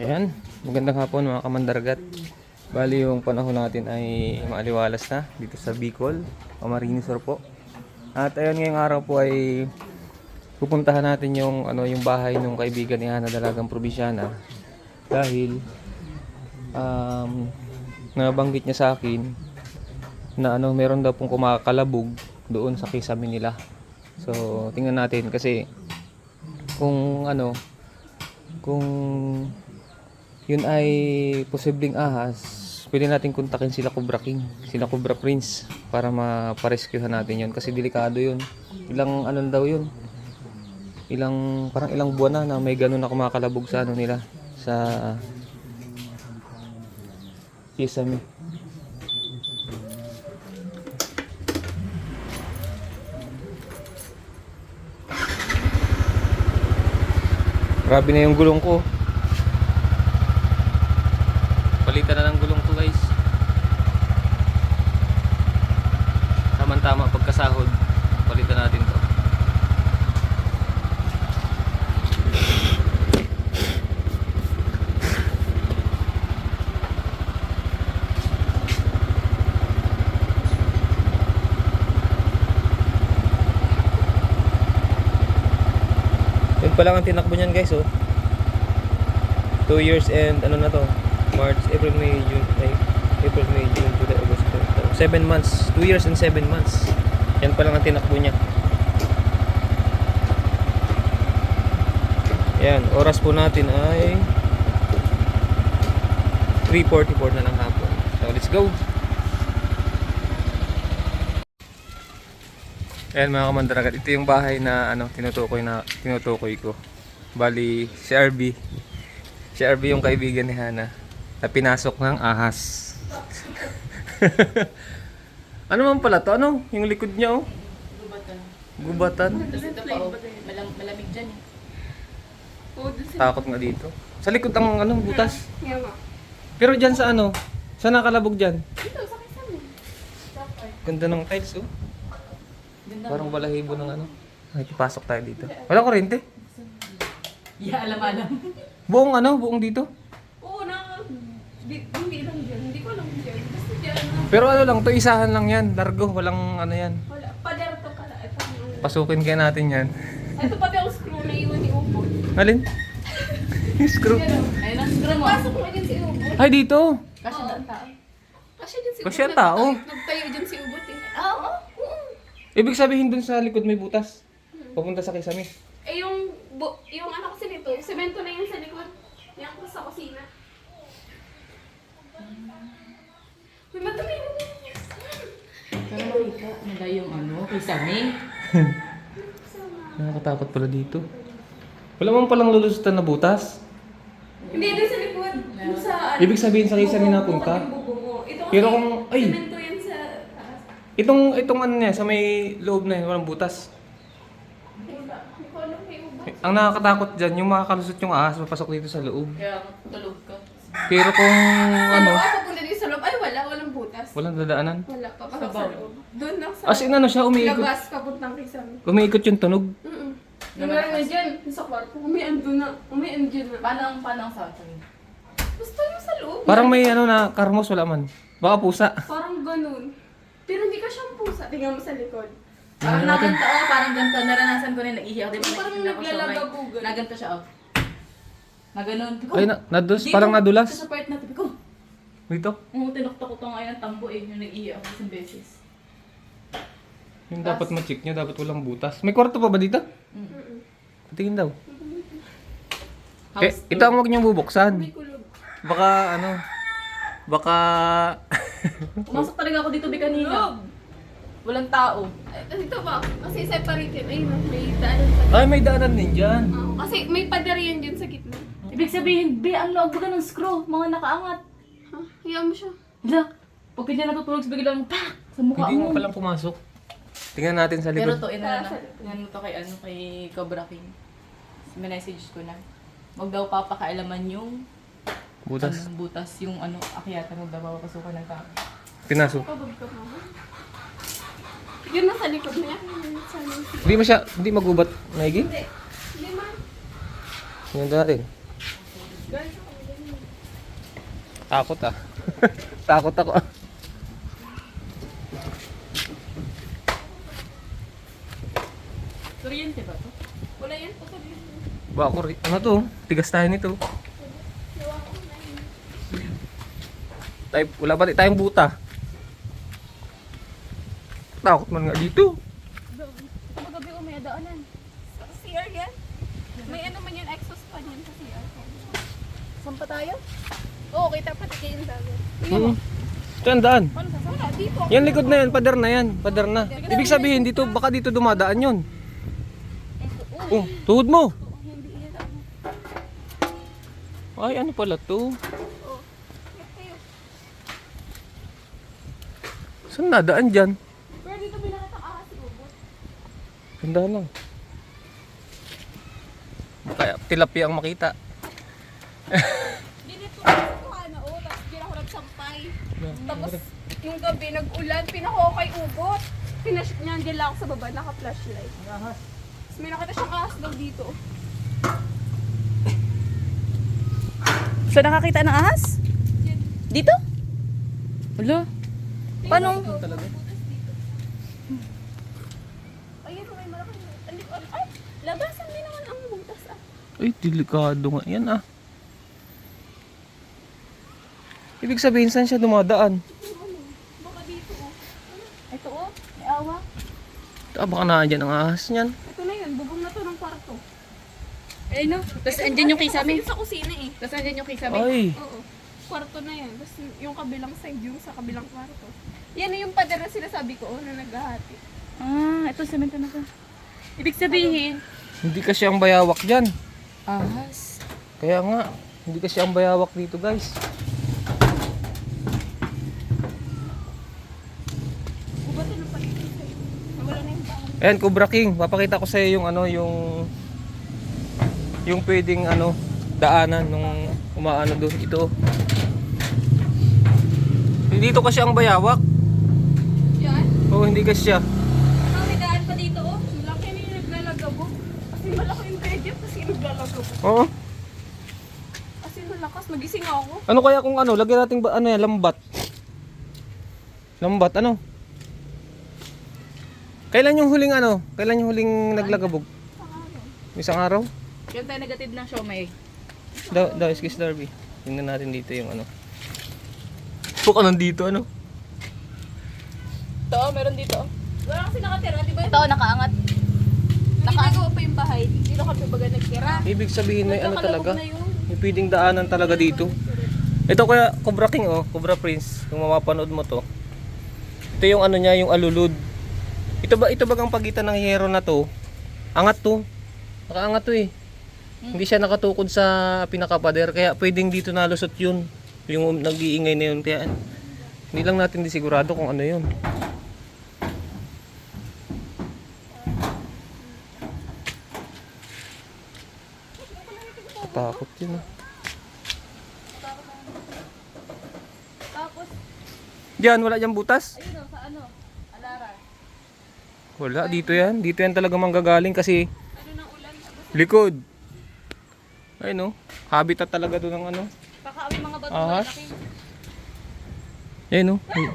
Ayan, magandang hapon mga kamandargat. Bali yung panahon natin ay maaliwalas na dito sa Bicol, Camarines Sur po. At ayun ngayong araw po ay pupuntahan natin yung ano yung bahay ng kaibigan ni Hana Dalagang Probinsyana dahil um, nabanggit niya sa akin na ano meron daw pong kumakalabog doon sa kisame nila. So tingnan natin kasi kung ano kung yun ay posibleng ahas, pwede natin kontakin sila Cobra King, sila Cobra Prince para maparescuehan natin yun kasi delikado yun. Ilang ano daw yun? Ilang parang ilang buwan na na may ganun na kumakalabog sa ano nila sa Kisame. Grabe na yung gulong ko. Palitan na ng gulong ko guys. Tama-tama pagkasahod. Palitan natin to. Yun pa lang ang tinakbo niyan guys oh. 2 years and ano na to? March, April, May, June, ay, April, May, June, July, August, September. 7 months. 2 years and 7 months. Yan pa lang ang tinakbo niya. Yan, oras po natin ay 3.44 na ng hapon. So, let's go! Ayan mga kamandaragat, ito yung bahay na ano tinutukoy na tinutukoy ko. Bali si RB. Si RB yung kaibigan ni Hana na pinasok ng ahas. ano man pala to? Ano? Yung likod niya oh. Gubatan. Gubatan. Tapos ito pa, oh, malam, malamig dyan eh. Sa... Takot nga dito. Sa likod ang ano butas. Pero diyan sa ano? Sa nakalabog diyan. Dito, sa kasama. Ganda ng tiles oh. Parang balahibo ng ano. Ay, pasok tayo dito. Wala kuryente. Yeah, alam-alam. Buong ano, buong dito. Oo, na... Di, hindi lang dyan. Hindi ko alam dyan. Basta dyan. na- Pero ano lang, to isahan lang yan. Largo, walang ano yan. Wala. Pader to kala. Ito ano. Pasukin kaya natin yan. Ito pati ang screw na iwan ni Ubod. Alin? Screw. Ayun ang scrum mo. pasok mo dyan si Ubod. Ay, dito. Kasi Oo. ang tao. Kasi dyan si Kasi Ubod. ang tao. Nagtayo- Nagtayo dyan si Ubod eh. Oo. oo. Ibig sabihin dun sa likod may butas. Papunta sa kisame. Eh yung, bu, yung ano nito, semento na yung sa likod. Yan ko sa kusina. Uy, madami mo Pero makita, nila yung ano, kay Sammy. Nakakatakot pala dito. Wala man palang lulusutan na butas. Hindi, doon sa likod. Doon sa... ano, Ibig sabihin sa kisame bubong- napunta? bukod yung bubong mo. Ito kasi, Pero kung- ay! Semento yan sa taas. Itong, itong ano niya, sa may loob na yun, walang butas. Wala. Hindi ko alam kay Ubod. Ang nakakatakot dyan, yung makakalusot yung ahas, papasok dito sa loob. Kaya tulog ka. Pero kung ano, Ay, papunta din sa loob. Ay, wala. Walang butas. walang dadaanan. Wala. Papasok Sa sa loob. Doon lang sa... As in ano siya, umiikot. Labas, papuntang kisame. Umiikot yung tunog. Mm-mm. Naman na dyan. Sa kwarto. Umiando na. Umiando na. Paano ang paano ang sa akin? Basta yung sa loob. Parang may ano na, karmos, wala man. Baka pusa. Parang ganun. Pero hindi ka siyang pusa. Tingnan mo sa likod. Parang naganto, oh, parang ganito. Naranasan ko na yung nag-ihi ako. Di ba Parang nakikita ko siya, may- naglalagabugan. Naganto siya, oh. Naganon. Ay, na, nadus, parang nadulas. Sa part na tabi ko. Dito. Ang tinuktok ko to ngayon ng tambo eh. Yung nag-ihi ako isang beses. Yung dapat ma-check nyo, dapat walang butas. May kwarto pa ba dito? Mm-mm. Patingin daw. House Eh, ito ang huwag niyong bubuksan. May kulog. Baka, ano, baka... Pumasok talaga ako dito di kanina. Walang tao. Ay, Ito ba? Kasi separated. Ayun, may daanan pa. Ay, may daanan din dyan. Oo, kasi may pader yan dyan sa gitna. Ibig sabihin, be, ang loob ka ng screw. Mga nakaangat. Ha? Hayaan mo siya. Hala, pag hindi natutulog, biglang pa sa mukha Hindi mo mo. palang pumasok. Tingnan natin sa Pero likod. to, ina na. Tingnan mo to kay, ano, kay Cobra King. May message ko na. Huwag daw papakailaman yung Butas. ano, butas, yung ano, akyatan, huwag daw papapasukan ng tao. Pinasok. Pabog ka pa. Yun na sa likod yan. Likod. Hindi mo siya, hindi magubat, Maigi? Hindi. Hindi man. Ako ganyan. Takot ah. Takot ako ah. Kuryente ba to? Wala yan. Ba ako. Ano to? Tigas tayo nito. Tayo, wala ba tayong buta? Takot man nga dito. Ito ba gabi may daanan? Sa CR yan? May ano man yan, exhaust pan yan sa CR. Saan pa tayo? Oo, kita pa tayo yung dagat. Hmm. Ito ang daan. Ano sa Wala, dito. Yan likod na yan, pader na yan, pader na. Ibig sabihin dito, baka dito dumadaan yun. Oh, tuhod mo. Ano. Ay, ano pala to? Saan nadaan dyan? Pero dito binakit ang ahas si Ubot. Ganda lang. Kaya tilapia ang makita. Dito ko na oh, tapos di ako nagsampay. Tapos yung gabi nag-ulan, pinako kay Ubot. Pinash niya, andyan lang ako sa baba, naka-flashlight. Tapos may nakita siyang ahas daw dito. So nakakita ng ahas? Dito? Wala. Paano? Ayun, may malaki. Andi ko, ay, labasan din naman ang butas ah. Ay, delikado nga yan ah. Ibig sabihin, saan siya dumadaan? Baka dito oh. Ito oh, may awa. Ah, baka naandyan ang ahas niyan. Ito na yun, bubong na to ng kwarto. Eh no, tapos andyan yung kisame. Kasi sa kusina eh. Tapos andyan yung kisame. Ay, Oo. Kwarto na yan. Tapos yung kabilang side, yung sa kabilang kwarto. Yan yung pader na sinasabi ko, oh, na naghahati. Ah, ito semento na to. Ibig sabihin, hindi kasi ang bayawak dyan. ahas. Kaya nga, hindi kasi ang bayawak dito guys. Ayan, Cobra King. Papakita ko sa yung ano, yung yung pwedeng ano, daanan nung umaano doon. Ito. Hindi dito kasi ang bayawak. Yan. Oo, hindi kasi siya. Ano, may daan pa dito, oh. Malaki na yung naglalagabo. Kasi malaki yung bedya, kasi naglalagabo. Oo. Kasi malakas, magising ako. Ano kaya kung ano, lagyan natin ba, ano yan, lambat. Lambat, ano? Kailan yung huling ano? Kailan yung huling naglagabog? Isang araw? Yan tayo nagatid ng siomay. Da, da, excuse Darby. Tingnan natin dito yung ano. Baka nandito ano? Ito, meron dito. Wala kasi nakatira, di ba? Ito, nakaangat. Nakagawa pa yung bahay. Dito kami baga nagtira. Ibig sabihin may ano talaga. na. May pwedeng daanan talaga dito. Ito kaya Cobra King oh, Cobra Prince. Kung mapapanood mo to. Ito yung ano niya, yung alulud. Ito ba ito bagang pagitan ng hero na to? Angat to. Nakaangat to eh. Hindi siya nakatukod sa pinakapader kaya pwedeng dito nalusot yun. Yung nag-iingay na yun kaya hindi lang natin di sigurado kung ano yun. Takot yun ah. Tapos, Diyan, wala dyan butas? ayun o, sa ano, Alara. Wala, dito yan. Dito yan talaga manggagaling kasi Ano ng ulan? Tapos, likod. Ay no, habitat talaga to ng ano. baka kami mga bato Ahas. malaki. Ayun no. Ay.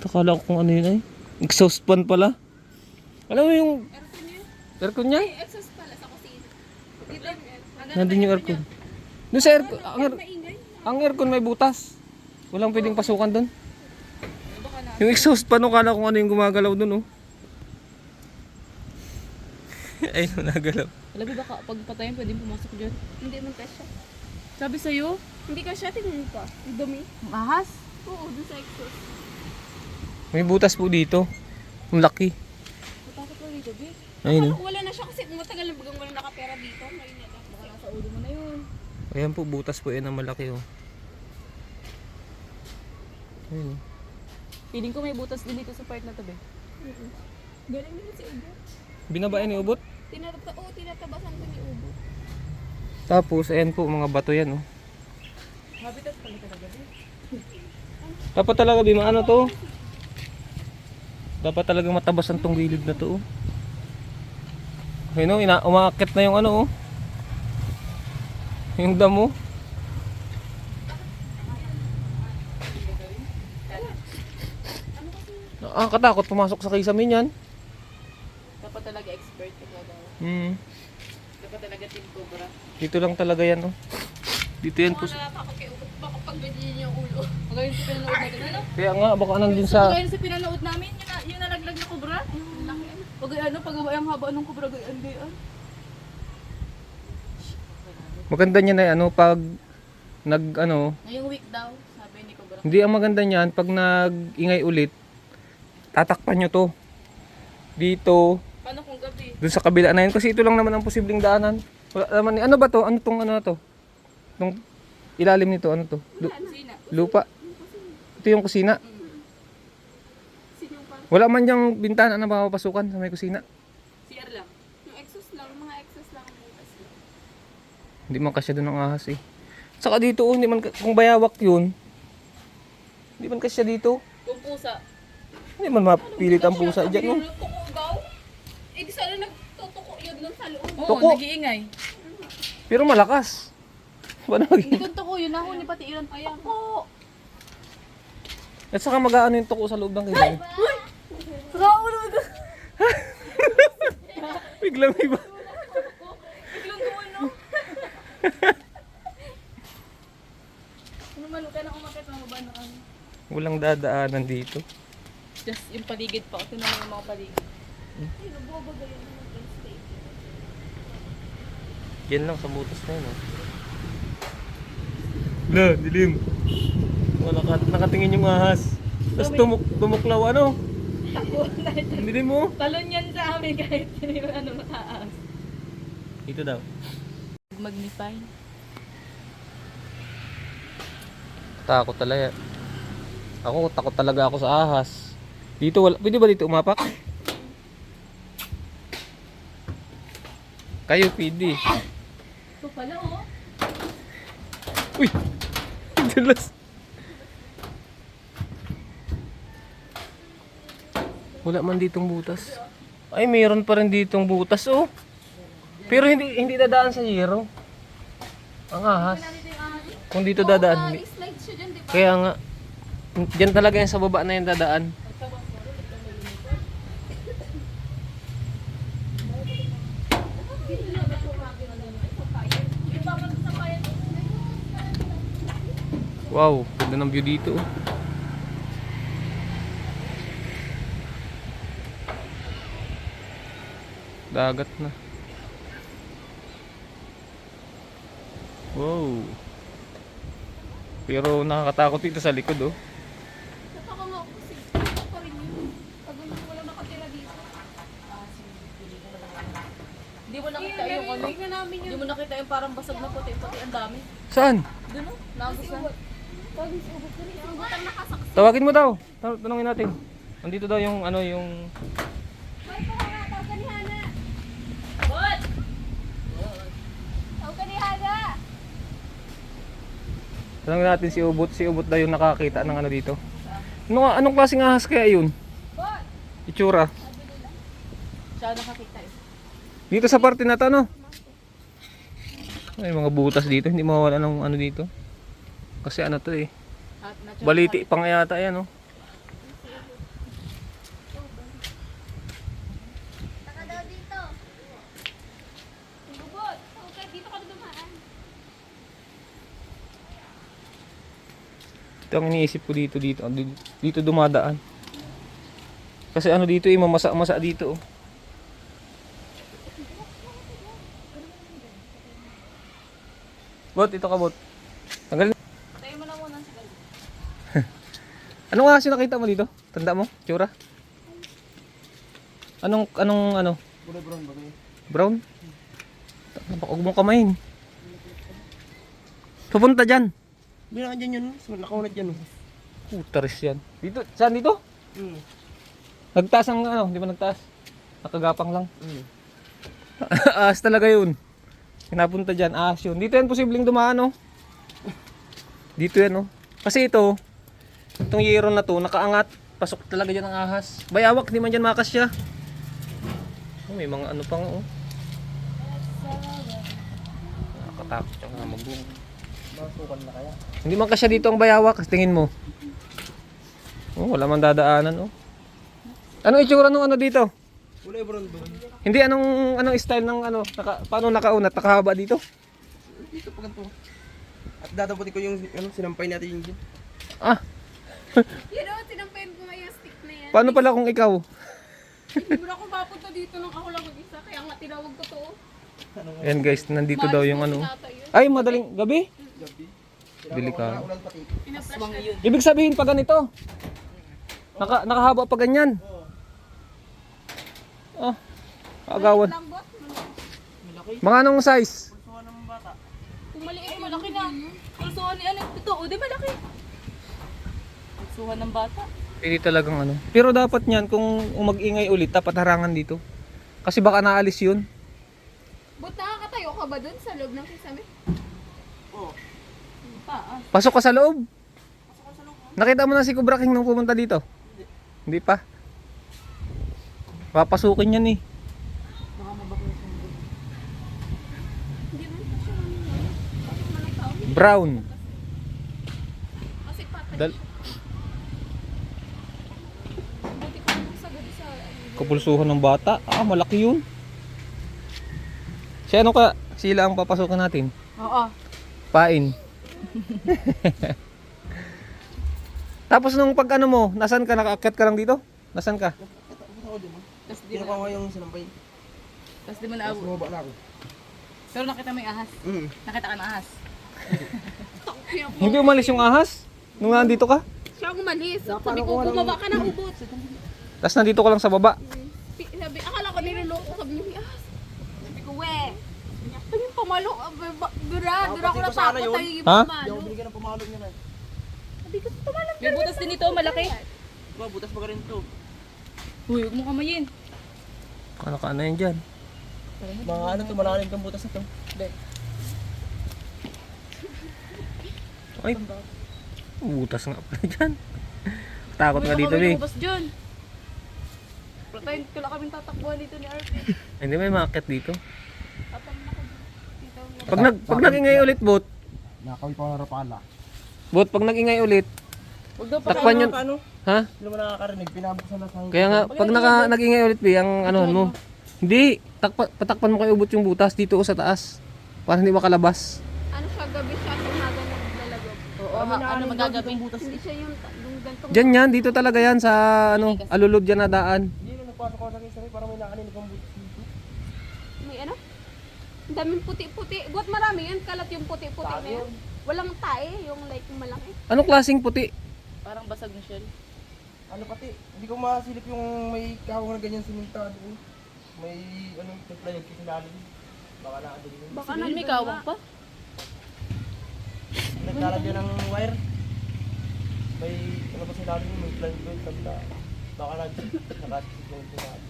Takala ko kung ano yun ay. Exhaust fan pala. Alam mo yung Aircon yun. aircon niya? Ay, exhaust pala sa kusina. Dito, Nandun yung aircon. Doon sa aircon, ang, air- ang aircon may butas. Walang pwedeng pasukan doon. Yung exhaust fan, no, kala ko ano yung gumagalaw doon, oh. Ayun, nagalaw. Alam mo baka pag patayin pwedeng pumasok dyan. Hindi man kasya. Sabi sa'yo, Hindi kasya, tingnan pa. Ang dumi. ahas. Oo, dun sa exhaust. May butas po dito. Ang laki. Matakot ko dito, babe. Ayun, oh. Wala na siya kasi matagal na bagang wala nakapera dito. Ngayon na lang. Baka nasa ulo mo na yun. Ayan po, butas po yan ang malaki, oh. Ayun, oh. Feeling ko may butas din dito sa part na to, babe. Galing din si Ubo. Binabae ni Ubot. Tinataba, oo, tinatabasan ko ni Ubo. Tapos, ayan po, mga bato yan, oh. Habitat pala talaga, babe. Dapat talaga, Bima, ano to? Dapat talaga matabasan tong gilid na to, oh. Ayun oh, ina umaakit na yung ano oh. Yung damo. Nakakatakot pumasok sa kisame yan. Dapat talaga expert ka daw. Hmm. Dapat talaga team cobra. Dito lang talaga yan oh. Dito yan po. Mga natatakot kay ugot. Baka pag ganyan yung ulo. Magayon sa pinanood natin. Ano? Kaya nga baka nandun sa Magayon sa pinanood namin. Yung, na, ano. Pag ano, pag ang haba ng cobra, gayan gayan. maganda niya na ano pag nag ano, Ngayong week daw, sabi ni cobra. hindi ang maganda niyan pag nag-ingay ulit tatakpan nyo to. Dito, Paano kung gabi? dun sa kabila na yun kasi ito lang naman ang posibleng daanan. Wala naman ano ba to? Ano tong ano na to? Tong ilalim nito ano to? Lu- lupa. Ito yung kusina. Yung Wala man yung bintana na mapapasukan sa may kusina. CR lang. yung exhaust lang. Mga exhaust lang lang. Hindi man kasya doon ang ahas eh. Saka dito, oh, hindi man, kung bayawak yun, hindi man kasya dito. Kung pusa. Hindi man mapilit ang pusa dyan. Oh. Tuko daw. Eh di sana nagtutuko yun dun sa loob. Oo, Tuko. nag-iingay. Pero malakas. Paano Hindi maging? kung tuko, yun ako ni pati ilan. Ayan po. At saka mag-aano yung tuko sa loob ng kilay. Saka ulo mo Biglang iba. Biglang doon, no? Ano man, huwag ka na umakit ng baba na ano. Walang dadaanan dito. Just yung paligid pa. Ito naman yung mga paligid. Ay, nabobagay yun ng train station. Yan lang sa butas na yun. Oh. La, dilim. Wala ka, nakatingin yung ahas. Tapos tumuk, tumuklaw ano? Ang dilim mo. Talon yan sa amin kahit hindi mo ano mataas. Dito daw. Magnify. Takot talaga. Ako, takot talaga ako sa ahas. Dito, wala, pwede ba dito umapak? Kayo, pwede. Ito pala oh. Uy! Dulas. Wala man ditong butas. Ay, mayroon pa rin ditong butas, oh. Pero hindi hindi dadaan sa zero. Ang ahas. Kung dito dadaan. hindi. slide siya dyan, di ba? Kaya nga, dyan talaga yung sa baba na yung dadaan. Wow, ganda ng view dito. oh. Dagat na. Wow. Pero nakakatakot dito sa likod oh. Hindi mo nakita yung ano. Hindi mo nakita yung parang basag na puti-puti ang dami. Saan? Doon oh. Nagos na. Pag ubot ko rin. Ubot ang nakasaksi. Tawagin mo daw. Ta- Tanungin natin. Nandito daw yung ano yung May ko nga. Tawag ka ni Hana. What? Tawag ka ni Hana. Tanungin natin si Ubot. Si Ubot daw yung nakakita ng ano dito. Ano anong klaseng ahas kaya yun? Itsura. Siya nakakita eh. Dito sa parte na to, no? May mga butas dito. Hindi mawala ng ano dito. Kasi ano to eh. Baliti pang yata yan, no? Taka daw dito. Bubot. Tawag ka. Dito ka dumaan. Ito ang iniisip ko dito, dito. Dito, dumadaan. Kasi ano dito eh, mamasa-masa dito. oh. Bot, ito ka bot. Tanggalin. Tayo mo na muna sa galit. Ano nga kasi nakita mo dito? Tanda mo? Tsura? Anong, anong, ano? brown ba Brown? Huwag mong kamayin. Pupunta dyan. Bina dyan yun, so, nakaunat dyan. oh. Putaris yan. Dito, saan dito? Mm. Nagtaas ang ano, di ba nagtaas? Nakagapang lang. Mm. Ahas talaga yun. Pinapunta dyan, ahas yun. Dito yan posibleng dumaan, oh. Dito yan, oh. Kasi ito, itong yero na to, nakaangat. Pasok talaga dyan ang ahas. Bayawak, di man dyan makas siya. Oh, may mga ano pang, oh. Nakatakot yung hamog mo. Masukan na kaya. Hindi man kasya dito ang bayawak, tingin mo. Oh, wala man dadaanan, oh. Ano itsura nung ano dito? Wala brown doon. Hindi anong anong style ng ano, naka, paano nakaunat, nakahaba dito? Dito pa ganito. At dadaputin ko yung ano, sinampay natin yung gin. Ah, Yun o, tinampayan ko nga yung stick na yan. paano pala kung ikaw? Hindi mo na ako mapunta dito nang ako lang mag-isa. Kaya nga tinawag ko to. Ayan guys, nandito daw yung ano. Ay, madaling gabi? Gabi. Delikado. Ibig sabihin pa ganito. Naka, nakahaba pa ganyan. Ah, agawan. Mga anong size? Kung maliit Malaki na. Pulsuhan ni ano. Ito, o di malaki. Pulsuhan ng bata. Hindi talagang ano. Pero dapat niyan kung mag-ingay ulit, dapat harangan dito. Kasi baka naalis yun. Bot, nakakatayo ka ba dun sa loob ng kisame? Pasok ka sa loob. Nakita mo na si Cobra King nung pumunta dito? Hindi pa. Papasukin yan eh. Hindi? Brown. Dal ano. kapulsuhan ng bata. Ah, malaki yun. Si ano ka? Sila ang papasukan natin. Oo. Pain. Tapos nung pag ano mo, nasan ka? Nakaakyat ka lang dito? Nasan ka? Tapos di Kinukuha mo, ko yung sinampay. tapos di mo Tapos naabot. bumaba na ako. Pero nakita mo yung ahas. Mm. Nakita ka ng ahas. Hindi umalis yung ahas? Nung nandito ka? Siya ang umalis. Sabi ko, bumaba ka ng ubot. Tapos nandito ka lang sa baba. Sabi, akala ko niloloko. Sabi niya, "May ahas." Sabi ko, we. Pamalo. ah, Dura, dura ko yun. tayo yung Ha? Hindi ako binigyan ng pamalog niya na. Sabi ko, tumalang May butas din ito, malaki. Diba, butas pa ka rin to. Uy, huwag mo kamayin. Ano ka na yun dyan? Mga ano to, malalim kang butas na to. Ay, butas nga pala dyan. Takot nga dito, may eh. lumabas dyan. Patayin ko lang kaming tatakbuhan dito ni RP. Hindi may maakyat dito. Tatang na ko dito. Pag, nag, pag nagingay ulit, bot. Nakawin pa na pala. Bot, pag nagingay ulit. Huwag daw pa Takpan yun. Ano? Ha? Hindi mo nakakarinig, pinabuksan na sa Kaya nga, pag naka, nagingay ulit, be, ang ano mo. Hindi, takpa, patakpan mo kay ubot yung butas dito o sa taas. Para hindi makalabas. Ano siya, gabi siya, tumaga naglalagog. Oo, ha, ano magagawin? Hindi siya yung, gantong... Diyan yan, dito talaga yan sa ano, alulod dyan na daan. Hindi na nagpasok ako sa kisame, parang may nakaninig ang butas dito. May ano? Ang daming puti-puti. Buat marami yan, kalat yung puti-puti na yun. Walang tae, yung like yung malaki. Anong klaseng puti? Parang basag na shell. Ano pati, hindi ko masilip yung may kahawang na ganyan simentado. May ano, templa yung kisilalim. Baka nakadali yun. Baka Siguro may kawang pa. Naglalagyan ng wire. May ano pa silalim yun, may plant doon, kabila. Baka nag-nakasip yung sinabi.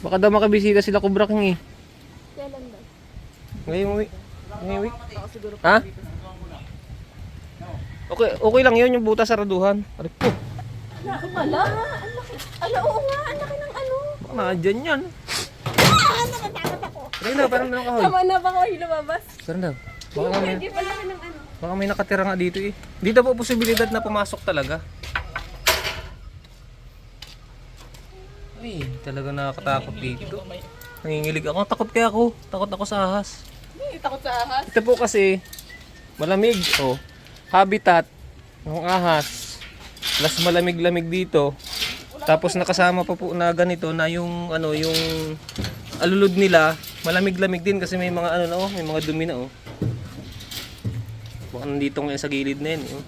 Baka daw makabisita sila Cobra King eh. Kailan? Ngayong week. Ngayong week. Ha? Okay, okay lang yun yung butas saraduhan. Aray po, Ala, laki. Ala, oo nga, ang laki ng ano. baka nandyan yan. Ah, nakatakot ako. Pero daw, parang meron kahoy. Tama na ba ko lumabas? Pero daw, baka may, Hindi pa laki ng ano. baka may nakatira nga dito eh. Dito po posibilidad na pumasok talaga. Ay, talaga nakakatakot dito. Nangingilig ako. Takot kaya ako. Takot ako sa ahas. Hindi takot sa ahas. Ito po kasi malamig oh. Habitat ng ahas. Plus malamig-lamig dito. Tapos nakasama pa po na ganito na yung ano yung alulod nila malamig-lamig din kasi may mga ano na oh, may mga dumi na oh. Baka nandito ngayon sa gilid na eh, oh.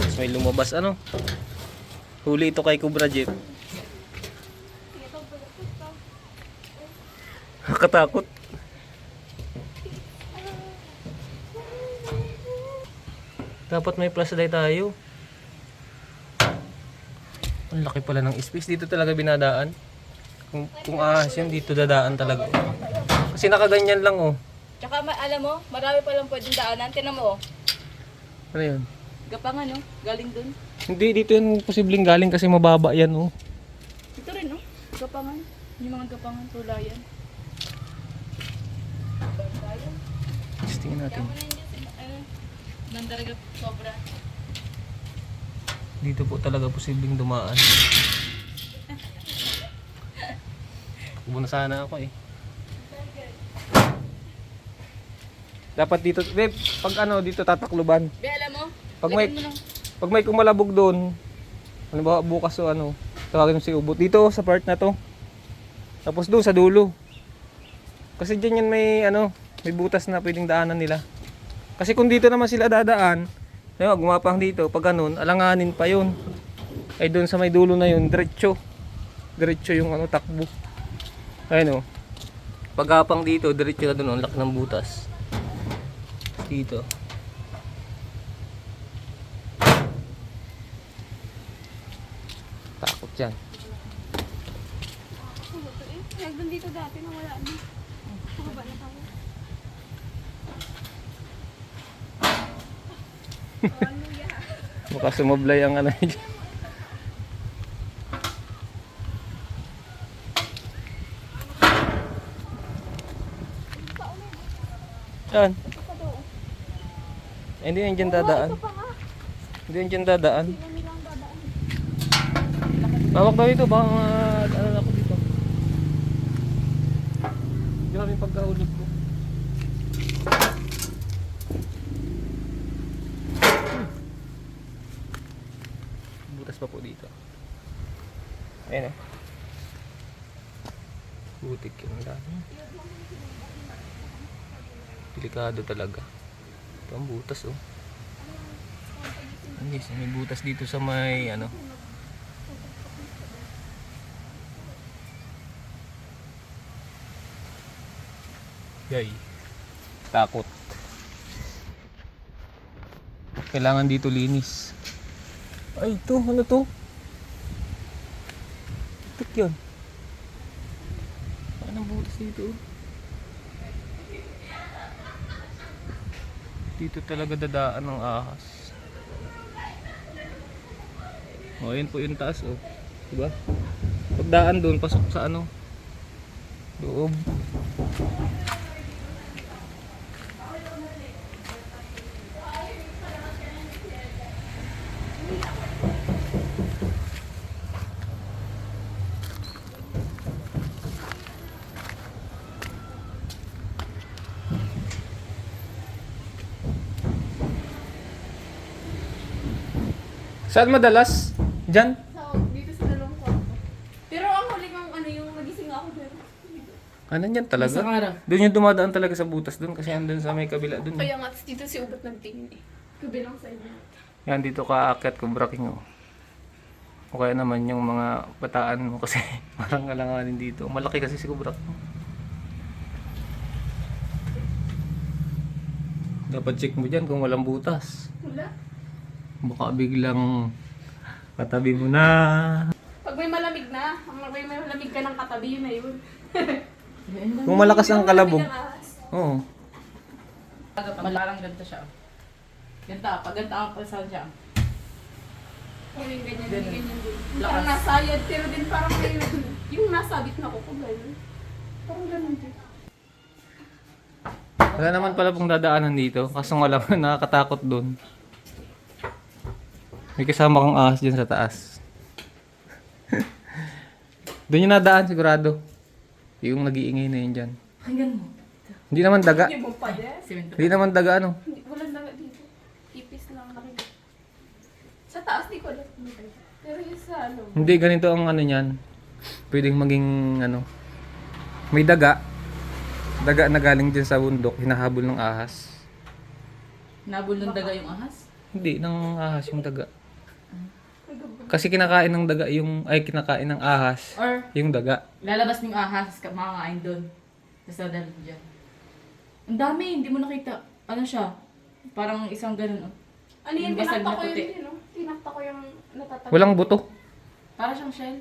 Tapos may lumabas ano. Huli ito kay Cobra Jeep. Nakatakot. Dapat may flashlight tayo. Ang laki pala ng space. Dito talaga binadaan. Kung, kung ahas yun, dito dadaan talaga. Kasi nakaganyan lang oh. Tsaka ma- alam mo, marami pa lang pwedeng daanan. Tinan mo, oh. Ano yun? Gapangan, no? Galing dun. Hindi, dito yan posibleng galing kasi mababa yan oh. Ito rin, no? Gapangan. Yung mga gapangan, tulayan. Testingin natin. Mandaragat sobra. Dito po talaga posibleng dumaan. Ubo na sana ako eh. Dapat dito, babe, pag ano, dito tatakluban. Be, alam mo? Pag may, mo pag may kumalabog doon, ano ba, bukas o ano, tawagin mo si Ubot. Dito, sa part na to. Tapos doon, sa dulo. Kasi dyan yan may, ano, may butas na pwedeng daanan nila. Kasi kung dito naman sila dadaan, ayun, gumapang dito, pag ganun, alanganin pa yun. Ay doon sa may dulo na yun, diretso. Diretso yung ano, takbo. Ayun o. Pagapang dito, diretso na doon, ang laki ng butas. Dito. Takot yan. Nagdun dito dati na wala. Mukha sumablay ang ano dyan. Yan. Eh, Hindi yan dyan dadaan. Hindi yan dyan dadaan. Bawak daw ito. Baka ma- ano na ako dito. Yung pagkahulog ko. Butas pa po dito. Ayan o. Butik yung dami. Delikado talaga. Ito ang butas oh. Yes, may butas dito sa may ano. Yay. Takot. Kailangan dito linis. Ay, ito. Ano to? Tuk yun. Anong butas dito? Dito talaga dadaan ng ahas. O, yun po yung taas, oh. Diba? Pagdaan doon, pasok sa ano? Loob. Saan madalas? Diyan? Dito sa dalawang kwarto. Pero ang huli kong ano yung nagising ako dito. Ano yan talaga? Isang araw. Doon yung dumadaan talaga sa butas doon kasi andun sa may kabila doon. Kaya nga, dito si Ubot nagtingin eh. Kabilang side niya. Yan dito ka aakyat kung braking oh. O kaya naman yung mga bataan mo kasi parang alanganin dito. Malaki kasi si Kubrak. Dapat check mo dyan kung walang butas. Wala. Baka biglang katabi mo na. Pag may malamig na, ang may malamig ka ng katabi, yun na yun. Kung malakas ang kalabog. Oo. Malarang ganito siya. Ganta, pag ganta ang pasan siya. Yung ganyan, ganyan din. Lakas. Parang nasayad, pero din parang may, yung nasabit na ko ko, ganun. Parang ganun din. Wala naman pala pong dadaanan dito. Kaso nga lang, nakakatakot doon. May kasama kang ahas dyan sa taas. doon yung nadaan sigurado. Yung nag-iingay na yun dyan. Hanggang mo. Hindi naman daga. Hindi mo pa. Hindi naman daga ano. Hindi, walang daga dito. Ipis lang laki. Sa taas, di ko alam. Pero yung sa ano, Hindi, ganito ang ano niyan. Pwedeng maging ano. May daga. Daga na galing dyan sa bundok. Hinahabol ng ahas. Nabul ng daga yung ahas. Hindi, ng ahas yung daga. Kasi kinakain ng daga yung, ay kinakain ng ahas. Or Yung daga. lalabas ng ahas, ka- makakain doon. Tapos dadalhin dyan. Ang dami, hindi mo nakita. Ano siya? Parang isang ganun. Oh. ano yan, Yung basag tinakta na ko yun puti. din, no? Tinakta ko yung natatag. Walang buto. Para siyang shell.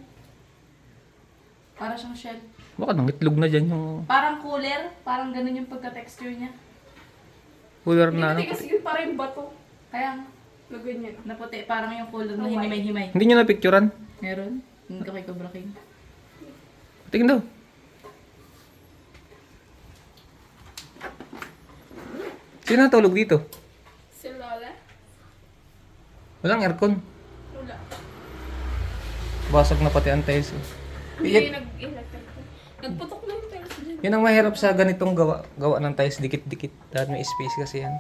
Para siyang shell. Baka nang itlog na dyan yung Parang cooler. Parang ganun yung pagka-texture niya. cooler Hindi na ano. kasi yun parang bato. Kaya nga, Na ganyan. na puti. Parang yung cooler na my. hinimay-himay. Hindi nyo na-picturean? Meron? Yung kay Cobra King. Tingin daw. Sino natulog dito? Si Lola? Walang aircon. Wala. Basag na pati ang tiles. oh. Hindi Yan, nag-electric. Nagputok na yung tiles dyan. yan ang mahirap sa ganitong gawa, gawa ng tiles dikit-dikit. Dahil may space kasi yan.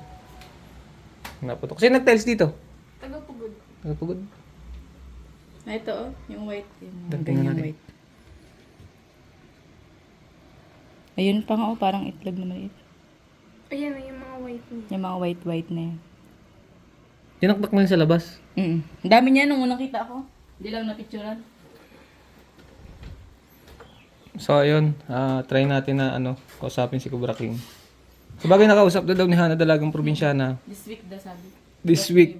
Naputok. Sino nag-tiles dito? Tagapugod. Nagpagod. Ah, ito oh, yung white. Yung Tingnan ganyang natin. white. Ayun pa nga oh, parang itlog na maliit. Ayan na yung mga white niya. Yung mga white-white na yan. Tinaktak mo yun sa labas. Mm Ang dami niya nung unang kita ko. Hindi lang napicturan. So ayun, ah, try natin na ano, kausapin si Cobra King. Sabagay nakausap na daw ni Hana dalagang probinsyana This week daw sabi. this week.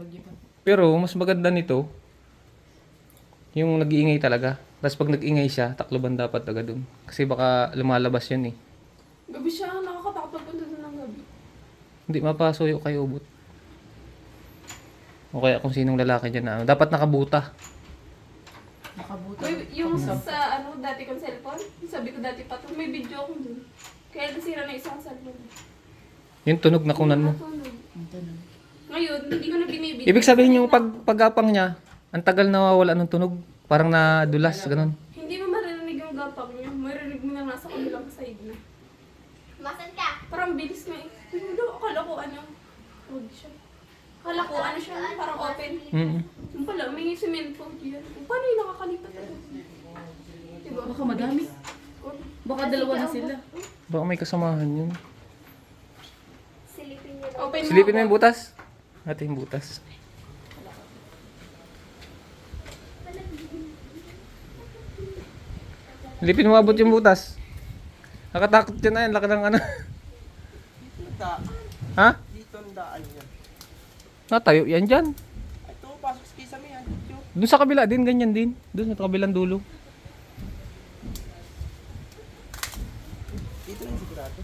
Pero mas maganda nito, yung nag-iingay talaga. Tapos pag nag-ingay siya, takloban dapat agad dun. Kasi baka lumalabas yun eh. Gabi siya, nakakatakot pagpunta doon ng gabi. Hindi mapasuyo kay ubot. O kaya kung sinong lalaki dyan na ano. Dapat nakabuta. Nakabuto. Uy, yung sa ano, dati kong cellphone, sabi ko dati pa to, may video ako dun. Kaya nasira na isang cellphone. Yung tunog na kunan mo. Natulog. Ang tunog. Ngayon, hindi ko na binibigyan. Ibig sabihin yung pag pagapang niya, ang tagal na wala ng tunog. Parang nadulas, ganun. Hindi mo maririnig yung gapang niya. Maririnig mo na nasa kabilang side na. Masan ka? Parang bilis nga eh. Hindi, akala ko ano. Huwag siya. Akala ko ano siya, parang open. Mm Yung pala, may cemento diyan. Paano yung nakakalipat na doon? Diba? Baka madami. Baka dalawa na sila. Baka may kasamahan yun. Open Silipin mo yung butas. Ate yung butas. Silipin mo abot yung butas. Nakatakot yan na yan. Laki ng ano. Ha? dito ang daan niya. Natayo yan dyan. Ito, pasok sa kisame yan. Doon sa kabila din, ganyan din. Doon sa kabilang dulo. Dito rin sigurado.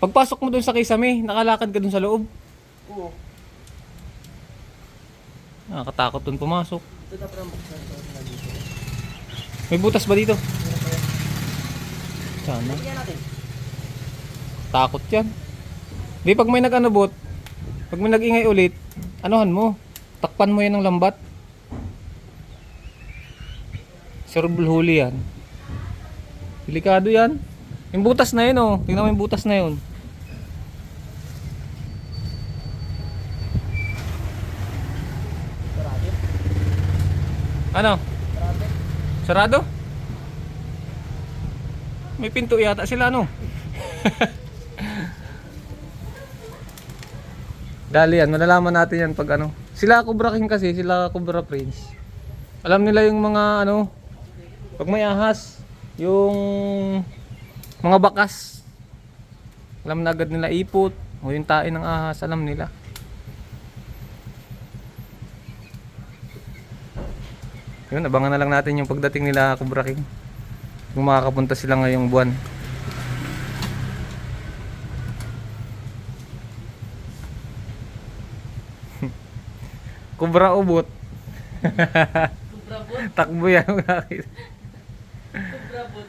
Pagpasok mo doon sa kisame, nakalakad ka doon sa loob. Oo. Nakakatakot doon pumasok. Ito na parang buksan ito na dito. May butas ba dito? Sana. Tingnan natin. Takot yan. Di pag may nag-anabot, pag may nag-ingay ulit, anuhan mo. Takpan mo yan ng lambat. Cerebral huli yan. Delikado yan. Yung butas na yun oh. Tingnan mo yung butas na yun. Ano? Sarado. May pinto yata sila no? Dali yan, malalaman natin yan pag ano. Sila Cobra King kasi, sila Cobra Prince. Alam nila yung mga ano, pag may ahas, yung mga bakas. Alam na agad nila ipot, o yung tae ng ahas, alam nila. Yun, abangan na lang natin yung pagdating nila Cobra King. Kung makakapunta sila ngayong buwan. Cobra ubot. Kubrabot. Takbo yan. nakita. Kubrabot.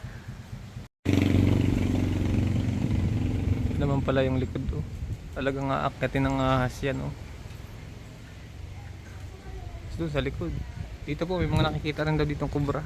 Ito naman pala yung likod oh. Talagang aakyatin ng ahas yan oh. Doon sa likod. Dito po may mga nakikita rin daw ditong kubra.